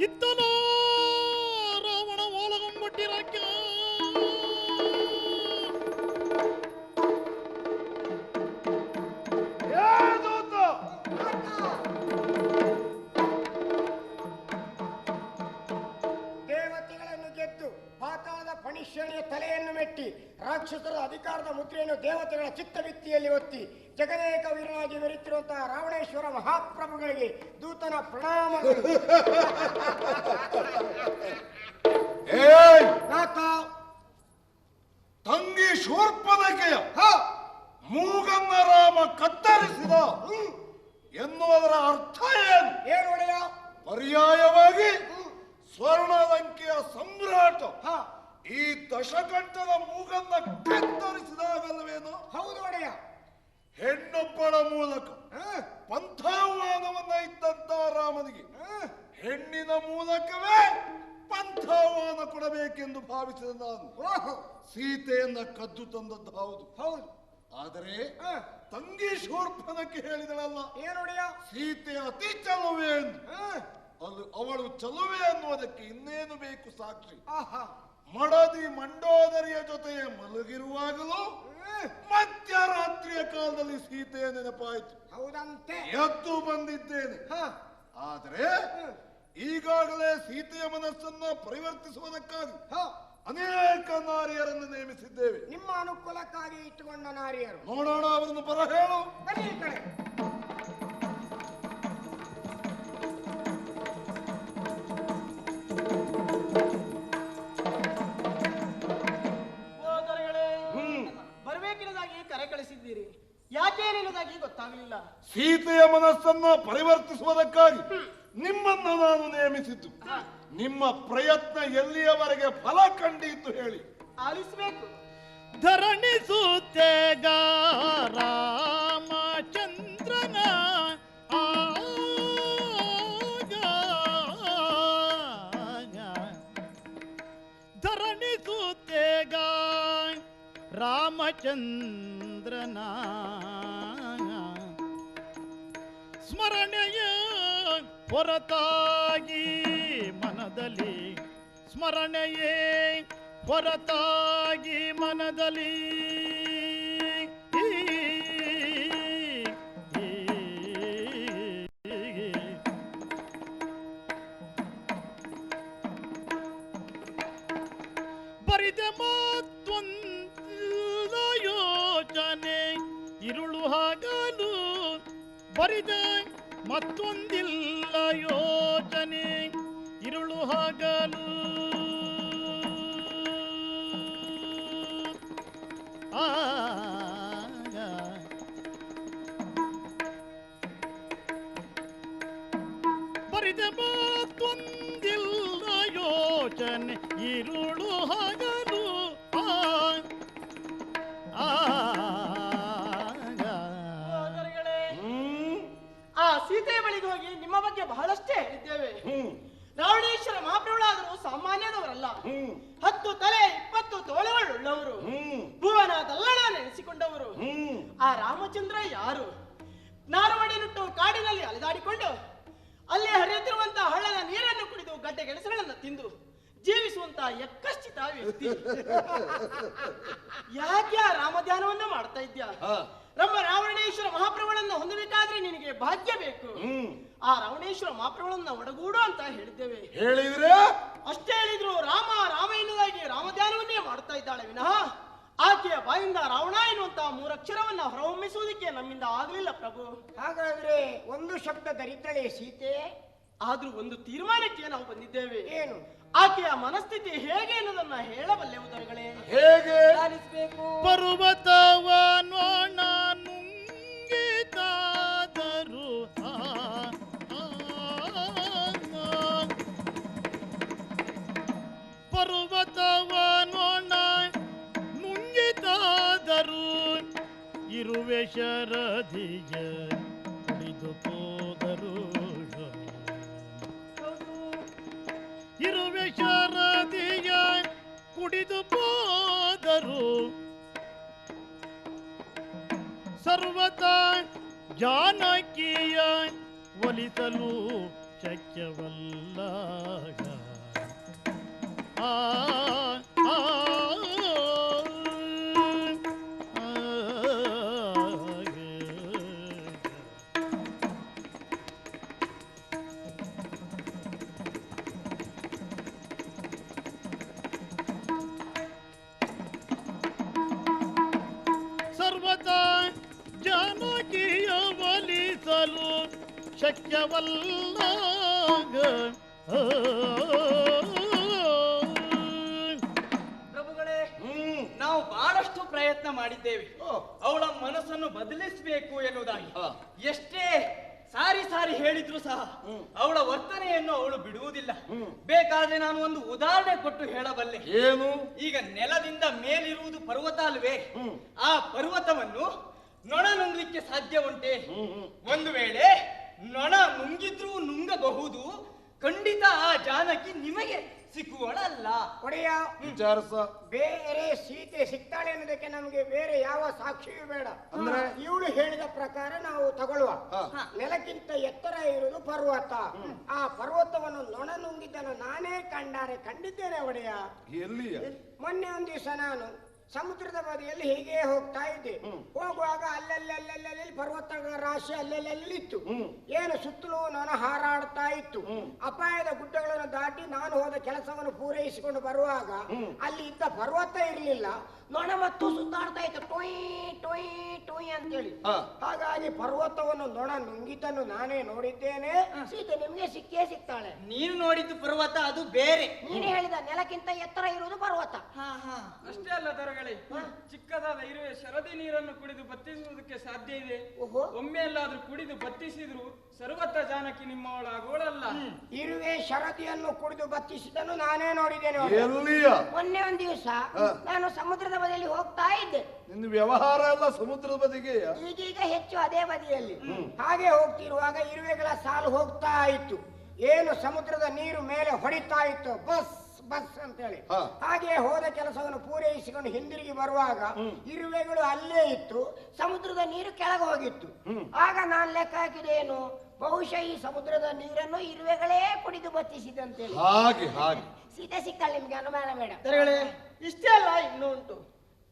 ಇತ್ತಲೋ ರಾವಣ ಓಲಗೊಂಬಟ್ಟಿರಾಕ ದೇವತೆಗಳನ್ನು ರಾಕ್ಷಸರ ಅಧಿಕಾರದ ಮುದ್ರೆಯನ್ನು ದೇವತೆಗಳ ಚಿತ್ತವಿತ್ತಿಯಲ್ಲಿ ಒತ್ತಿ ಜಗದೇಕ ವೀರನಾಗಿ ಮೆರೆತಿರುವಂತಹ ರಾವಣೇಶ್ವರ ಮಹಾಪ್ರಭುಗಳಿಗೆ ದೂತನ ಪ್ರಣಾಮಗಳು ತಂಗಿ ಶೂರ್ಪನಕೆಯ ಮೂಗನ್ನ ರಾಮ ಕತ್ತರಿಸಿದ ಹ್ಮ್, ಎನ್ನುವುದರ ಅರ್ಥ ಏನು ಏನು ಒಡೆಯ ಪರ್ಯಾಯವಾಗಿ ಸ್ವರ್ಣಲಂಕೆಯ ಸಮ್ರಾಟ ಹ, ಈ ದಶಕಂಠದ ಮೂಗನ್ನ ಕತ್ತರಿಸಿದಾಗಲ್ಲವೇನು? ಹೌದು ಒಡೆಯ. ಹೆಣ್ಣೊಬ್ಬಳ ಮೂಲಕ ಪಂಥಾಹ್ವಾನವನ್ನ ಇದ್ದಂತ ರಾಮನಿಗೆ ಹೆಣ್ಣಿನ ಮೂಲಕವೇ ಪಂಥಾಹ್ವಾನ ಕೊಡಬೇಕೆಂದು ಭಾವಿಸಿದ ನಾನು. ಸೀತೆಯನ್ನ ಕದ್ದು ತಂದದ್ದು ಹೌದು. ಹೌದು. ಆದರೆ ತಂಗಿ ಶೂರ್ಪನಕ್ಕೆ ಹೇಳಿದಳಲ್ಲ. ಏನು ಒಡೆಯ? ಸೀತೆ ಅತಿ ಚಲುವೆ ಅದು ಅವಳು ಚಲುವೆ ಅನ್ನುವುದಕ್ಕೆ ಇನ್ನೇನು ಬೇಕು ಸಾಕ್ಷಿ ಆಹಾ. ಮಡದಿ ಮಂಡೋದರಿಯ ಜೊತೆ ಮಲಗಿರುವಾಗಲೂ ಮಧ್ಯರಾತ್ರಿಯ ಕಾಲದಲ್ಲಿ ಸೀತೆಯ ನೆನಪಾಯಿತು. ಹೌದಂತೆ. ಎದ್ದು ಬಂದಿದ್ದೇನೆ. ಆದರೆ ಈಗಾಗಲೇ ಸೀತೆಯ ಮನಸ್ಸನ್ನ ಪರಿವರ್ತಿಸುವುದಕ್ಕಾಗಿ. ಅನೇಕ ನಾರಿಯರನ್ನು ನೇಮಿಸಿದ್ದೇವೆ. ನಿಮ್ಮ ಅನುಕೂಲಕ್ಕಾಗಿ ಇಟ್ಟುಕೊಂಡ ನಾರಿಯರು. ನೋಡೋಣ ಅವರನ್ನು ಬರ ಹೇಳು ಸೀತೆಯ ಮನಸ್ಸನ್ನ ಪರಿವರ್ತಿಸುವುದಕ್ಕಾಗಿ ನಿಮ್ಮನ್ನ ನಾನು ನೇಮಿಸಿದ್ದು. ನಿಮ್ಮ ಪ್ರಯತ್ನ ಎಲ್ಲಿಯವರೆಗೆ ಫಲ ಕಂಡಿತ್ತು ಹೇಳಿ. ಆಲಿಸಬೇಕು. ಧರಣಿಸುತ್ತೇಗ ರಾಮಚಂದ್ರನ ಧರಣಿ ಧರಣಿಸುತ್ತೇಗ ರಾಮಚಂದ್ರನ ಸ್ಮರಣೆಯ ಹೊರತಾಗಿ ಮನದಲ್ಲಿ ಸ್ಮರಣೆಯೇ ಹೊರತಾಗಿ ಮನದಲ್ಲಿ. ಬರಿದೆ ಬರಿದೆ ಮತ್ತೊಂದಿಲ್ಲ ಯೋಚನೆ ಇರುಳು ಹಗಲು ಆಗ ಬರಿದೆ ಮತ್ತೊಂದಿಲ್ಲ ಯೋಚನೆ ಇರುಳು ಹಗಲು ಬಗ್ಗೆ ಬಹಳಷ್ಟೇ ಹೇಳಿದ್ದೇವೆ. ರಾವಣೇಶ್ವರ ಮಹಾಪ್ರಭುಗಳಾದರೂ ಸಾಮಾನ್ಯದವರಲ್ಲ ಹತ್ತು ತಲೆ ಇಪ್ಪತ್ತು ತೋಳುಗಳುಳ್ಳವರು. ಭುವನ ದಲ್ಲಣ ನೆನೆಸಿಕೊಂಡವರು. ಆ ರಾಮಚಂದ್ರ ಯಾರು? ನಾರುಮಡಿನುಟ್ಟು ಕಾಡಿನಲ್ಲಿ ಅಲೆದಾಡಿಕೊಂಡು ಅಲ್ಲಿ ಹರಿಯುತ್ತಿರುವಂತಹ ಹಳ್ಳದ ನೀರನ್ನು ಕುಡಿದು ಗಡ್ಡೆ ಗೆಣಸುಗಳನ್ನು ತಿಂದು ಜೀವಿಸುವಂತಹ ಯಕ್ಕಶ್ಚಿತ ವ್ಯಕ್ತಿ. ಯಾಕೆ ಆ ರಾಮಧ್ಯಾನವನ್ನ ಮಾಡ್ತಾ ಇದ್ಯಾ? ಹಾ. ನಮ್ಮ ರಾವಣೇಶ್ವರ ಮಹಾಪ್ರಭುಗಳನ್ನು ಹೊಂದಬೇಕಾದ್ರೆ ನಿನಗೆ ಭಾಗ್ಯ ಬೇಕು. ಆ ರಾವಣೇಶ್ವರ ಮಹಾಪ್ರಭುಗಳನ್ನ ಒಡಗೂಡು ಅಂತ ಹೇಳಿದ್ದೇವೆ. ಹೇಳಿದ್ರೆ? ಅಷ್ಟೇ ಹೇಳಿದ್ರು ರಾಮ ರಾಮ ಎನ್ನುವುದಾಗಿ ರಾಮಧ್ಯಾನವನ್ನೇ ಮಾಡ್ತಾ ಇದ್ದಾಳೆ ವಿನಃ. ಆಕೆಯ ಬಾಯಿಂದ ರಾವಣ ಎನ್ನುವಂತಹ ಮೂರಕ್ಷರವನ್ನ ಹೊರಹೊಮ್ಮಿಸುವುದಕ್ಕೆ ನಮ್ಮಿಂದ ಆಗಲಿಲ್ಲ ಪ್ರಭು. ಹಾಗಾದ್ರೆ ಒಂದು ಶಬ್ದ ದರಿದ್ರಳೆ ಸೀತೆ? ಆದ್ರೂ ಒಂದು ತೀರ್ಮಾನಕ್ಕೆ ನಾವು ಬಂದಿದ್ದೇವೆ. ಏನು? ಆಕೆಯ ಮನಸ್ಥಿತಿ ಹೇಗೆ ಅನ್ನೋದನ್ನ ಹೇಳಬಲ್ಲೆ ಉದರಗಳೇ ಹೇಗೆ? ಲಾಲಿಸ್ಬೇಕು ಸರ್ವತ ಜಾನಕಿಯ ಒಲಿಸಲು ಶಕ್ಯವಲ್ಲ ಆ ಶಕ್ಯವಲ್ಲ ಪ್ರಭುಗಳೇ ನಾವು ಬಹಳಷ್ಟು ಪ್ರಯತ್ನ ಮಾಡಿದ್ದೇವೆ. ಓ. ಅವಳ ಮನಸ್ಸನ್ನು ಬದಲಿಸಬೇಕು ಎನ್ನುವುದಾಗಿ. ಎಷ್ಟೇ ಸಾರಿ ಸಾರಿ ಹೇಳಿದ್ರು ಸಹ. ಅವಳ ವರ್ತನೆಯನ್ನು ಅವಳು ಬಿಡುವುದಿಲ್ಲ. ಬೇಕಾದ್ರೆ ನಾನು ಒಂದು ಉದಾಹರಣೆ ಕೊಟ್ಟು ಹೇಳಬಲ್ಲೆ. ಏನು? ಈಗ ನೆಲದಿಂದ ಮೇಲಿರುವುದು ಪರ್ವತ ಅಲ್ವೇ ಆ ಪರ್ವತವನ್ನು ನೊಣ ನುಂಗ್ಲಿಕ್ಕೆ ಸಾಧ್ಯ ಉಂಟೆ. ಒಂದು ವೇಳೆ ನೊಣ ನುಂಗಿದ್ರೂ ನುಂಗಬಹುದು. ಖಂಡಿತ ಆ ಜಾನಕಿ ನಿಮಗೆ ಸಿಕ್ಕುವಳಲ್ಲ. ಒಡೆಯ. ವಿಚಾರಸ ಬೇರೆ ಸೀತೆ ಸಿಗ್ತಾಳೆ ಅನ್ನೋದಕ್ಕೆ ನಮಗೆ ಬೇರೆ ಯಾವ ಸಾಕ್ಷಿಯೂ ಬೇಡ. ಅಂದ್ರೆ? ಇವಳು ಹೇಳಿದ ಪ್ರಕಾರ ನಾವು ತಗೊಳ್ಳುವ. ಹಾ. ನೆಲಕ್ಕಿಂತ ಎತ್ತರ ಇರುವುದು ಪರ್ವತ. ಆ ಪರ್ವತವನ್ನು ನೊಣ ನುಂಗಿದ್ದನ್ನು ನಾನೇ ಕಂಡಾರೆ. ಕಂಡಿದ್ದೇನೆ ಒಡೆಯ. ಎಲ್ಲಿ ಮೊನ್ನೆ ಒಂದು ದಿವಸ ನಾನು ಸಮುದ್ರದ ಬದಿಯಲ್ಲಿ ಹೀಗೆ ಹೋಗ್ತಾ ಇದ್ದೆ. ಹೋಗುವಾಗ ಅಲ್ಲಲ್ಲಿ ಪರ್ವತ ರಾಶಿ ಅಲ್ಲಲ್ಲಿ ಇತ್ತು. ಹ್ಮ್. ಏನು ಸುತ್ತಲೂ ನಾನು ಹಾರಾಡ್ತಾ ಇತ್ತು. ಅಪಾಯದ ಗುಡ್ಡಗಳನ್ನು ದಾಟಿ ನಾನು ಹೋದ ಕೆಲಸವನ್ನು ಪೂರೈಸಿಕೊಂಡು ಬರುವಾಗ ಅಲ್ಲಿ ಇದ್ದ ಪರ್ವತ ಇರಲಿಲ್ಲ. ನೊಣ ಮತ್ತು ಸುತ್ತಾಡ್ತಾ ಇತ್ತು. ಟೊಯ್ ಟೊಯ್ ಟೊಯ್ ಅಂತೇಳಿ. ಹೇಳಿ ಹಾಗಾಗಿ ಪರ್ವತವನ್ನು ನೊಣ ನುಂಗಿತನ್ನು ನಾನೇ ನೋಡಿದ್ದೇನೆ. ಸೀತೆ ನಿಮ್ಗೆ ಸಿಕ್ಕೇ ಸಿಗ್ತಾಳೆ ನೀನು ನೋಡಿದ್ದು ಪರ್ವತ ಅದು ಬೇರೆ. ನೀನು ಹೇಳಿದ ನೆಲಕ್ಕಿಂತ ಎತ್ತರ ಇರುವುದು ಪರ್ವತ. ಅಷ್ಟೇ ಅಲ್ಲ ಚಿಕ್ಕದಾದ ಇರುವೆ ಶರದಿ ನೀರನ್ನು ಕುಡಿದು ಬತ್ತಿಸುವುದಕ್ಕೆ ಸಾಧ್ಯ ಇದೆ. ಓಹೋ. ಒಮ್ಮೆ ಎಲ್ಲಾದ್ರೂ ಕುಡಿದು ಬತ್ತಿಸಿದ್ರು ಸರ್ವತ್ರ ಜಾನಕಿ ನಿಮ್ಮವಳಾಗೋಳಲ್ಲ ಇರುವೆ ಶರದಿಯನ್ನು ಕುಡಿದು ಬತ್ತಿಸಿದನ್ನು ನಾನೇ ನೋಡಿದ್ದೇನೆ ಮೊನ್ನೆ ಒಂದು ದಿವಸ ನಾನು ಸಮುದ್ರದ ಬದಿಯಲ್ಲಿ ಹೋಗ್ತಾ ಇದ್ದೆ. ನಿನ್ನ ವ್ಯವಹಾರ ಎಲ್ಲ ಸಮುದ್ರದ ಬದಿಗೆ ಈಗೀಗ ಹೆಚ್ಚು ಅದೇ ಬದಿಯಲ್ಲಿ. ಹಾಗೆ ಹೋಗ್ತಿರುವಾಗ ಇರುವೆಗಳ ಸಾಲು ಹೋಗ್ತಾ ಇತ್ತು. ಏನು ಸಮುದ್ರದ ನೀರು ಮೇಲೆ ಹೊಡಿತಾ ಇತ್ತು ಬಸ್. ಬಸ್ ಅಂತ ಹೇಳಿ ಹಾಗೆ ಹೋದ ಕೆಲಸವನ್ನು ಪೂರೈಸಿಕೊಂಡು ಹಿಂದಿರುಗಿ ಬರುವಾಗ ಇರುವೆಗಳು ಅಲ್ಲೇ ಇತ್ತು ಸಮುದ್ರದ ನೀರು ಕೆಳಗೆ ಹೋಗಿತ್ತು. ಆಗ ನಾನು ಲೆಕ್ಕ ಹಾಕಿದೇನು ಬಹುಶಃ ಈ ಸಮುದ್ರದ ನೀರನ್ನು ಇರುವೆಗಳೇ ಕುಡಿದು ಬತ್ತಿಸಿದಂತೆ ಹಾಗೆ ಹಾಗೆ. ಸೀತೆ ಸಿಕ್ಕಲ್ಲ ನಿಮ್ಗೆ ಅನುಮಾನ ಬೇಡ. ಇಷ್ಟೇ ಅಲ್ಲ ಇನ್ನೂ ಉಂಟು.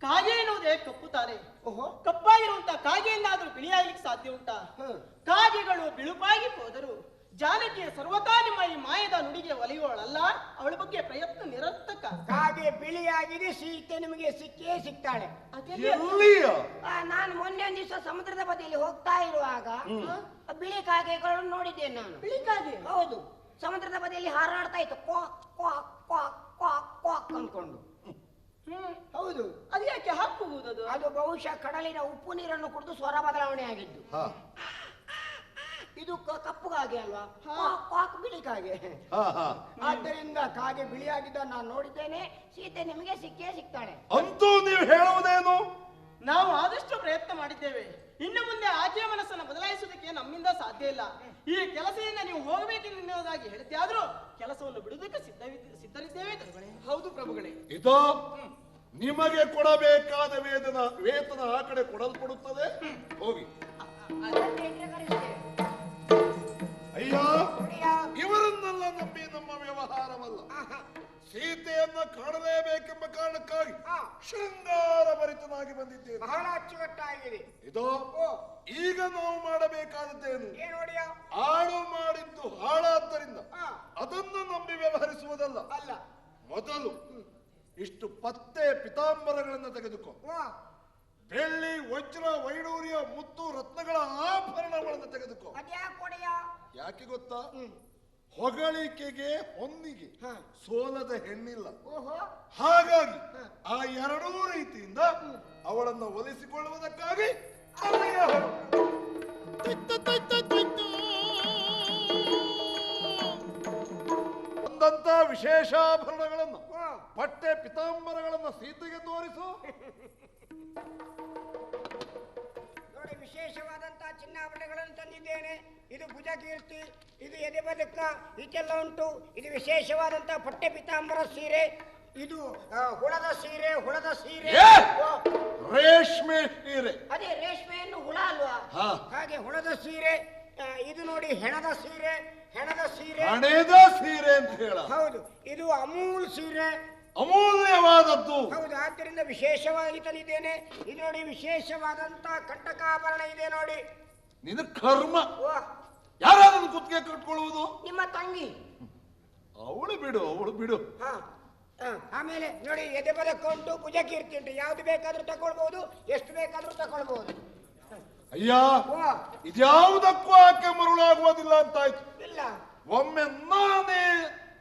ಕಾಗೆ ಎನ್ನುವುದೇ ಕಪ್ಪು ತಾನೆ ಓಹೋ. ಕಪ್ಪಾಗಿರುವಂತ ಕಾಗೆಯಿಂದಾದ್ರೂ ಬಿಳಿಯಾಗ್ಲಿಕ್ಕೆ ಸಾಧ್ಯ ಉಂಟಾ? ಹ್ಮ್. ಕಾಗೆಗಳು ಬಿಳುಪಾಗಿ ಹೋದರು ಜಾನಕಿಯ ಸರ್ವತಾ ನಿಮ್ಮ ಈ ಮಾಯದ ನುಡಿಗೆ ಒಲಿಯುವಳಲ್ಲ? ಅವಳ ಬಗ್ಗೆ ಪ್ರಯತ್ನ ನಿರರ್ಥಕ. ಕಾಗೆ ಬಿಳಿಯಾಗಿದೆ ಸೀತೆ ನಿಮಗೆ ಸಿಕ್ಕೇ ಸಿಗ್ತಾಳೆ ಆ, ನಾನು ಮೊನ್ನೆ ಒಂದು ದಿವಸ ಸಮುದ್ರದ ಬದಿಯಲ್ಲಿ ಹೋಗ್ತಾ ಇರುವಾಗ ಆ, ಬಿಳಿ ಕಾಗೆಗಳನ್ನು ನೋಡಿದ್ದೇನೆ ನಾನು. ಬಿಳಿ ಕಾಗೆ? ಹೌದು. ಸಮುದ್ರದ ಬದಿಯಲ್ಲಿ ಹಾರಾಡ್ತಾ ಇತ್ತು. Quack quack quack quack quack ಅಂದ್ಕೊಂಡು. ಹ್ಮ್ ಹೌದು. ಅದು ಯಾಕೆ ಹಾಕುವುದು ಅದು? ಅದು ಬಹುಶಃ ಕಡಲಿನ ಉಪ್ಪು ನೀರನ್ನು ಕುಡಿದು ಸ್ವರ ಬದಲಾವಣೆ ಆಗಿದ್ದು ಹಾ. ಇದು ಕ- ಕಪ್ಪು ಕಾಗೆ ಅಲ್ವಾ? ಕ್ವಾಕ್ ಬಿಳಿ ಕಾಗೆ ಹಾ ಹಾ. ಆದ್ದರಿಂದ ಕಾಗೆ ಬಿಳಿಯಾಗಿದ್ದ ನಾನು ನೋಡಿದ್ದೇನೆ ಸೀತೆ ನಿಮಗೆ ಸಿಕ್ಕೇ ಸಿಗ್ತಾಳೆ. ಅಂತೂ ನೀವು ಹೇಳುವುದೇನು? ನಾವು ಆದಷ್ಟು ಪ್ರಯತ್ನ ಮಾಡಿದ್ದೇವೆ. ಇನ್ನು ಮುಂದೆ ಆಕೆಯ ಮನಸ್ಸನ್ನು ಬದಲಾಯಿಸುವುದಕ್ಕೆ ನಮ್ಮಿಂದ ಸಾಧ್ಯ ಇಲ್ಲ. ಈ ಕೆಲಸದಿಂದ ನೀವು ಹೋಗಬೇಕೆನ್ನುವುದಾಗಿ ಹೇಳಿದ್ದೆ ಆದ್ರೂ ಕೆಲಸವನ್ನು ಬಿಡುವುದಕ್ಕೆ ಸಿದ್ಧ ಸಿದ್ಧರಿದ್ದೇವೆ ಹೌದು ಪ್ರಭುಗಳೇ. ಇದು ನಿಮಗೆ ಕೊಡಬೇಕಾದ ವೇತನ ವೇತನ ಆ ಕಡೆ ಕೊಡಲ್ಪಡುತ್ತದೆ. ಹೋಗಿ. ಕಾಣಲೇಬೇಕೆಂಬ ಕಾರಣಕ್ಕಾಗಿ. ಶೃಂಗಾರ ಭರಿತನಾಗಿ ಬಂದಿದ್ದೇನೆ. ಬಹಳ ಅಚ್ಚುಕಟ್ಟಾಗಿದೆ ಇದು ಈಗ ನಾವು ಮಾಡಬೇಕಾದದ್ದೇನು? ಹಾಳು ಮಾಡಿದ್ದು ಹಾಳಾದ್ದರಿಂದ ಅದನ್ನು ನಂಬಿ ವ್ಯವಹರಿಸುವುದಲ್ಲ. ಅಲ್ಲ. ಮೊದಲು ಇಷ್ಟು ಪತ್ತೆ ಪಿತಾಂಬರಗಳನ್ನು ತೆಗೆದುಕೋ. ಬೆಳ್ಳಿ ವಜ್ರ ವೈಡೂರ್ಯ ಮುತ್ತು ರತ್ನಗಳ ಆಭರಣಗಳನ್ನು ತೆಗೆದುಕೋ. ಯಾಕೆ ಗೊತ್ತಾ? ಹೊಗಳಿಕೆಗೆ ಹೊಂದಿಗೆ. ಹಾ. ಸೋಲದ ಹೆಣ್ಣಿಲ್ಲ. ಓಹೋ. ಹಾಗಾಗಿ ಆ ಎರಡೂ ರೀತಿಯಿಂದ ಅವಳನ್ನು ಒಲಿಸಿಕೊಳ್ಳುವುದಕ್ಕಾಗಿ ಬಂದಂತ ವಿಶೇಷಾಭರಣಗಳನ್ನು ಪಟ್ಟೆ ಪಿತಾಂಬರಗಳನ್ನು ಸೀತೆಗೆ ತೋರಿಸು. ನೋಡಿ ವಿಶೇಷವಾದಂತಹ ಚಿನ್ನಾಭರಣಗಳನ್ನು ತಂದಿದ್ದೇನೆ. ಇದು ಭುಜಕೀರ್ತಿ ಇದು ಎದೆ ಬದುಕ ಇದೆಲ್ಲ ಉಂಟು. ಇದು ವಿಶೇಷವಾದಂತಹ ಪಟ್ಟೆ ಪಿತಾಂಬರ ಸೀರೆ. ಇದು ಹುಳದ ಸೀರೆ ಹುಳದ ಸೀರೆ. ರೇಷ್ಮೆ ಸೀರೆ. ಅದೇ ರೇಷ್ಮೆಯನ್ನು ಹುಳ ಅಲ್ವಾ? ಹಾಗೆ ಹುಳದ ಸೀರೆ ಇದು ನೋಡಿ ಹೆಣದ ಸೀರೆ ಹೆಣದ ಸೀರೆ. ಹಣೆದ ಸೀರೆ ಅಂತ ಹೇಳ. ಹೌದು ಇದು ಅಮೂಲ್ ಸೀರೆ. ಅಮೂಲ್ಯವಾದದ್ದು. ಹೌದು ಆದ್ದರಿಂದ ವಿಶೇಷವಾಗಿ ತಂದಿದ್ದೇನೆ ಇದು ನೋಡಿ ವಿಶೇಷವಾದಂತ ಕಂಟಕಾಭರಣ ಇದೆ ನೋಡಿ. ನಿನ್ನ ಕರ್ಮ. ಯಾರು ಯಾರಾದ್ರೂ ಕುತ್ತಿಗೆ ಕಟ್ಕೊಳ್ಳುವುದು ನಿಮ್ಮ ತಂಗಿ. ಅವಳು ಬಿಡು ಅವಳು ಬಿಡು. ಹಾ. ಆಮೇಲೆ ನೋಡಿ ಎದೆ ಬದಕೊಂಡು ಉಂಟು ಭುಜ ಕೀರ್ತಿ ಉಂಟು ಯಾವ್ದು ಬೇಕಾದ್ರೂ ತಗೊಳ್ಬಹುದು ಎಷ್ಟು ಬೇಕಾದ್ರೂ ತಗೊಳ್ಬಹುದು. ಅಯ್ಯ ಇದ್ಯಾವುದಕ್ಕೂ ಆಕೆ ಮರುಳಾಗುವುದಿಲ್ಲ ಅಂತಾಯ್ತು. ಇಲ್ಲ. ಒಮ್ಮೆ ನಾನೇ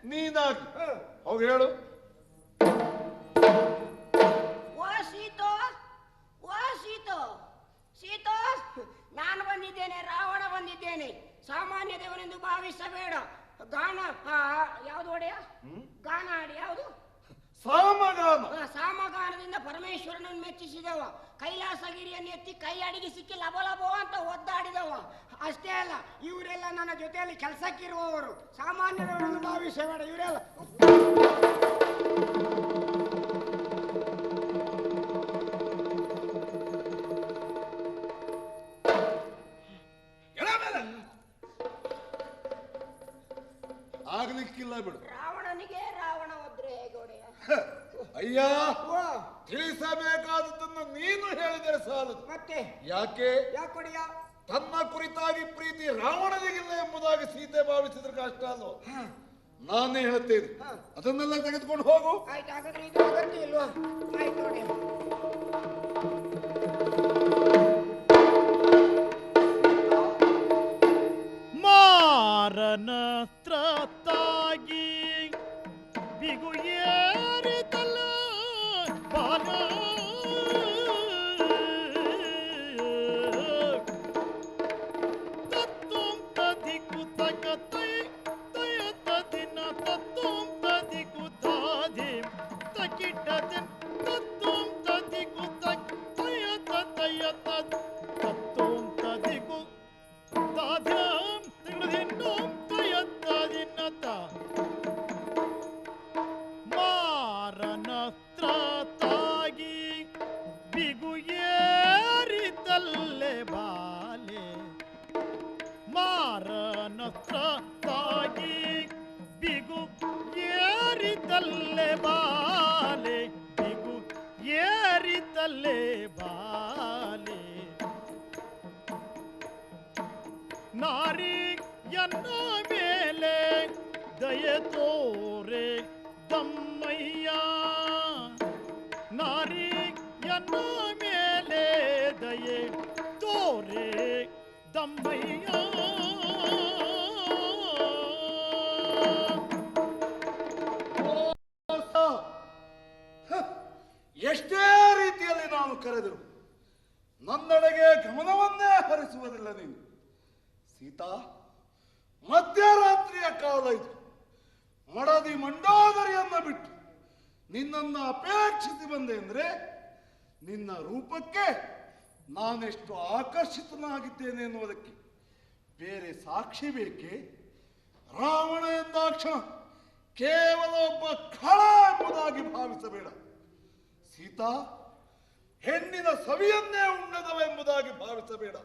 ನೀನಾಗಿ. ಹೋಗಿ ಹೇಳು. ನಾನು ಬಂದಿದ್ದೇನೆ ರಾವಣ ಬಂದಿದ್ದೇನೆ. ಸಾಮಾನ್ಯ ದೇವರೆಂದು ಭಾವಿಸಬೇಡ. ಗಾನ ಯಾವುದು ಒಡೆಯ? ಗಾನ ಹಾಡಿ ಯಾವುದು? ಸಾಮಗಾನ. ಸಾಮಗಾನದಿಂದ ಪರಮೇಶ್ವರನನ್ನು ಮೆಚ್ಚಿಸಿದವ. ಕೈಲಾಸಗಿರಿಯನ್ನು ಎತ್ತಿ ಕೈ ಅಡಿಗೆ ಸಿಕ್ಕಿ ಲಬೋ ಅಂತ ಒದ್ದಾಡಿದವ. ಅಷ್ಟೇ ಅಲ್ಲ ಇವರೆಲ್ಲ ನನ್ನ ಜೊತೆಯಲ್ಲಿ ಕೆಲಸಕ್ಕಿರುವವರು. ಸಾಮಾನ್ಯರವರನ್ನು ಭಾವಿಸಬೇಡ ಇವರೆಲ್ಲ. ಬಿಡು ರಾವಣನಿಗೆ ರಾವಣ ಒದ್ರೆ ಅಯ್ಯ ಓ ತಿಳಿಸಬೇಕಾದದ್ದನ್ನು ನೀನು ಹೇಳಿದರೆ ಸಾಲದು. ಮತ್ತೆ? ಯಾಕೆ? ಯಾಕೊಡೆಯ? ತನ್ನ ಕುರಿತಾಗಿ ಪ್ರೀತಿ ರಾವಣನಿಗಿಲ್ಲ ಎಂಬುದಾಗಿ ಸೀತೆ ಭಾವಿಸಿದ್ರೆ ಕಷ್ಟ ಅಲ್ಲೋ ನಾನೇ ಹೇಳುತ್ತೇನೆ ಹ. ಅದನ್ನೆಲ್ಲ ತೆಗೆದುಕೊಂಡು ಹೋಗು. ಆಯ್ತು ಹಾಗಾದ್ರೆ ಇದು ಅಗತ್ಯ ಇಲ್ವಾ? ಆಯ್ತು ನೋಡಿ. free. ಏರಿತಲ್ಲೆ ಬಾಲೆ ಬಿಗು ಏರಿತಲ್ಲೆ ಬಾಲೆ. ನಾರಿಯನ್ನ ಮೇಲೆ ದಯೆ ತೋರೆ ತಮ್ಮಯ್ಯ. ನಾರಿಯನ್ನ ಮೇಲೆ ದಯೆ ತೋರೆ ತಮ್ಮಯ್ಯ. ಎಷ್ಟೇ ರೀತಿಯಲ್ಲಿ ನಾನು ಕರೆದರು ನನ್ನೆಡೆಗೆ ಗಮನವನ್ನೇ ಹರಿಸುವುದಿಲ್ಲ ನೀನು. ಸೀತಾ, ಮಧ್ಯರಾತ್ರಿಯ ಕಾಲ ಇದು. ಮಡದಿ ಮಂಡೋದರಿಯನ್ನು ಬಿಟ್ಟು ನಿನ್ನನ್ನು ಅಪೇಕ್ಷಿಸಿ ಬಂದೆ ಅಂದರೆ ನಿನ್ನ ರೂಪಕ್ಕೆ ನಾನೆಷ್ಟು ಆಕರ್ಷಿತನಾಗಿದ್ದೇನೆ ಎನ್ನುವುದಕ್ಕೆ ಬೇರೆ ಸಾಕ್ಷಿ ಬೇಕೆ? ರಾವಣ ಎಂದಾಕ್ಷಣ ಕೇವಲ ಒಬ್ಬ ಖಳ ಎಂಬುದಾಗಿ ಭಾವಿಸಬೇಡ. ಸೀತಾ, ಹೆಣ್ಣಿನ ಸವಿಯನ್ನೇ ಉಣ್ಣದವ ಎಂಬುದಾಗಿ ಭಾವಿಸಬೇಡ.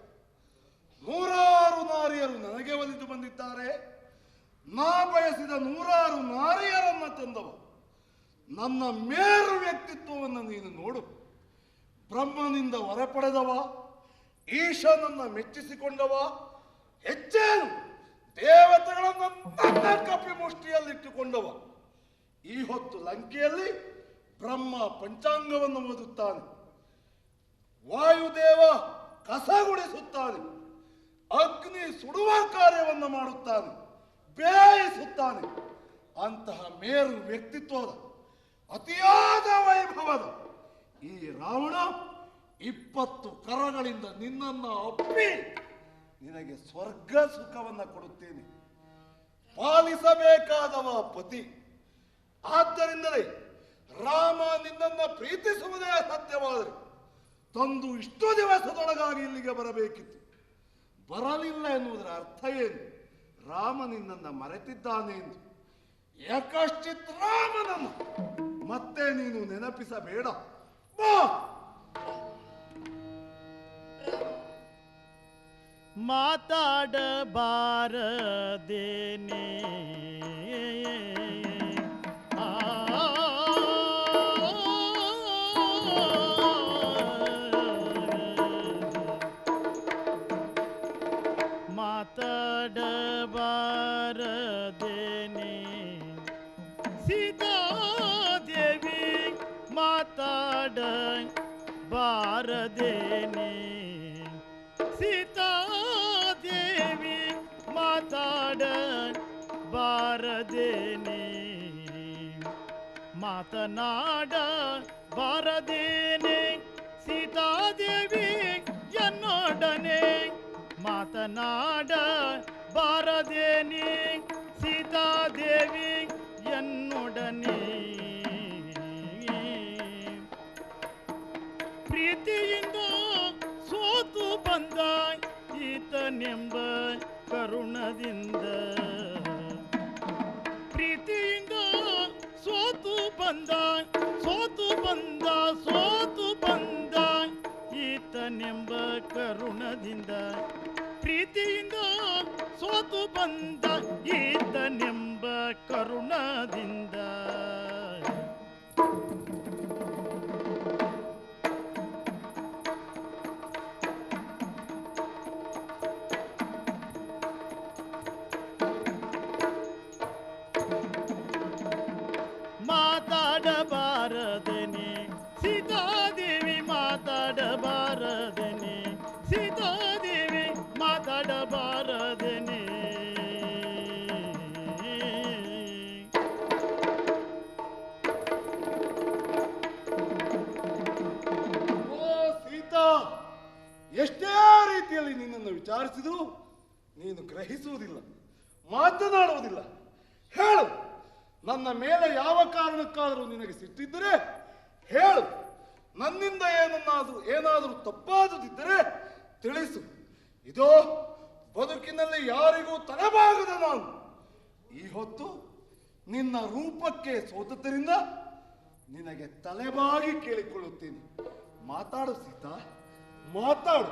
ನೂರಾರು ನಾರಿಯರು ನನಗೆ ಒಲಿದು ಬಂದಿದ್ದಾರೆ. ನಾ ಬಯಸಿದ ನೂರಾರು ನಾರಿಯರನ್ನ ತಂದವ. ನನ್ನ ಮೇರು ವ್ಯಕ್ತಿತ್ವವನ್ನು ನೀನು ನೋಡು. ಬ್ರಹ್ಮನಿಂದ ವರ ಪಡೆದವ ಈಶನನ್ನ ಮೆಚ್ಚಿಸಿಕೊಂಡವ, ಹೆಚ್ಚೇನು ದೇವತೆಗಳನ್ನು ಕಪ್ಪಿ ಕಪಿ ಮುಷ್ಟಿಯಲ್ಲಿಟ್ಟುಕೊಂಡವ ಈ ಹೊತ್ತು ಲಂಕೆಯಲ್ಲಿ ಬ್ರಹ್ಮ ಪಂಚಾಂಗವನ್ನು ಓದುತ್ತಾನೆ. ವಾಯುದೇವ ಕಸಗುಡಿಸುತ್ತಾನೆ. ಅಗ್ನಿ ಸುಡುವ ಕಾರ್ಯವನ್ನು ಮಾಡುತ್ತಾನೆ. ಬೇಯಿಸುತ್ತಾನೆ. ಅಂತಹ ಮೇರು ವ್ಯಕ್ತಿತ್ವದ ಅತಿಯಾದ ವೈಭವದ ಈ ರಾವಣ ಇಪ್ಪತ್ತು ಕರಗಳಿಂದ ನಿನ್ನನ್ನು ಅಪ್ಪಿ ನಿನಗೆ ಸ್ವರ್ಗ ಸುಖವನ್ನು ಕೊಡುತ್ತೇನೆ. ಪಾಲಿಸಬೇಕಾದವ ಪತಿ. ಆದ್ದರಿಂದಲೇ ರಾಮ ನಿನ್ನನ್ನ ಪ್ರೀತಿಸುವುದೇ ಸತ್ಯವಾದರೆ ತಂದು ಇಷ್ಟು ದಿವಸದೊಳಗಾಗಿ ಇಲ್ಲಿಗೆ ಬರಬೇಕಿತ್ತು. ಬರಲಿಲ್ಲ ಎನ್ನುವುದರ ಅರ್ಥ ಏನು? ರಾಮ ನಿನ್ನನ್ನು ಮರೆತಿದ್ದಾನೆ ಎಂದು. ಯಾಕಶ್ಚಿತ್ ರಾಮನನ್ನು ಮತ್ತೆ ನೀನು ನೆನಪಿಸಬೇಡ. ಮಾತಾಡಬಾರದೇನೆ. ಮಾತಾಡಬಾರದೇನೆ ಸೀತಾದೇವಿ ಮಾತಾಡ ಬಾರದೇನೆ ಸೀತಾದೇವಿ ಮಾತಾಡ ಬಾರದೇನೆ ಮಾತನಾಡ ಬಾರದೇನೆ ಸೀತಾದೇವಿ ಎನ್ನೊಡನೆ ಮಾತನಾಡ ಬಾರದೇನೆ மாதா தேவி என்னுடனே ಎಷ್ಟೇ ರೀತಿಯಲ್ಲಿ ನಿನ್ನನ್ನು ವಿಚಾರಿಸಿದರೂ ನೀನು ಗ್ರಹಿಸುವುದಿಲ್ಲ, ಮಾತನಾಡುವುದಿಲ್ಲ. ಹೇಳು, ನನ್ನ ಮೇಲೆ ಯಾವ ಕಾರಣಕ್ಕಾದರೂ ನಿನಗೆ ಸಿಟ್ಟಿದ್ದರೆ ಹೇಳು. ನನ್ನಿಂದ ಏನನ್ನಾದರೂ, ಏನಾದರೂ ತಪ್ಪಾದುದಿದ್ದರೆ ತಿಳಿಸು. ಇದೋ, ಬದುಕಿನಲ್ಲಿ ಯಾರಿಗೂ ತಲೆಬಾಗದ ನಾನು. ಈ ಹೊತ್ತು ನಿನ್ನ ರೂಪಕ್ಕೆ ಸೋತದ್ದರಿಂದ ನಿನಗೆ ತಲೆಬಾಗಿ ಕೇಳಿಕೊಳ್ಳುತ್ತೇನೆ. ಮಾತಾಡು ಸೀತಾ. ಮಾತಾಡು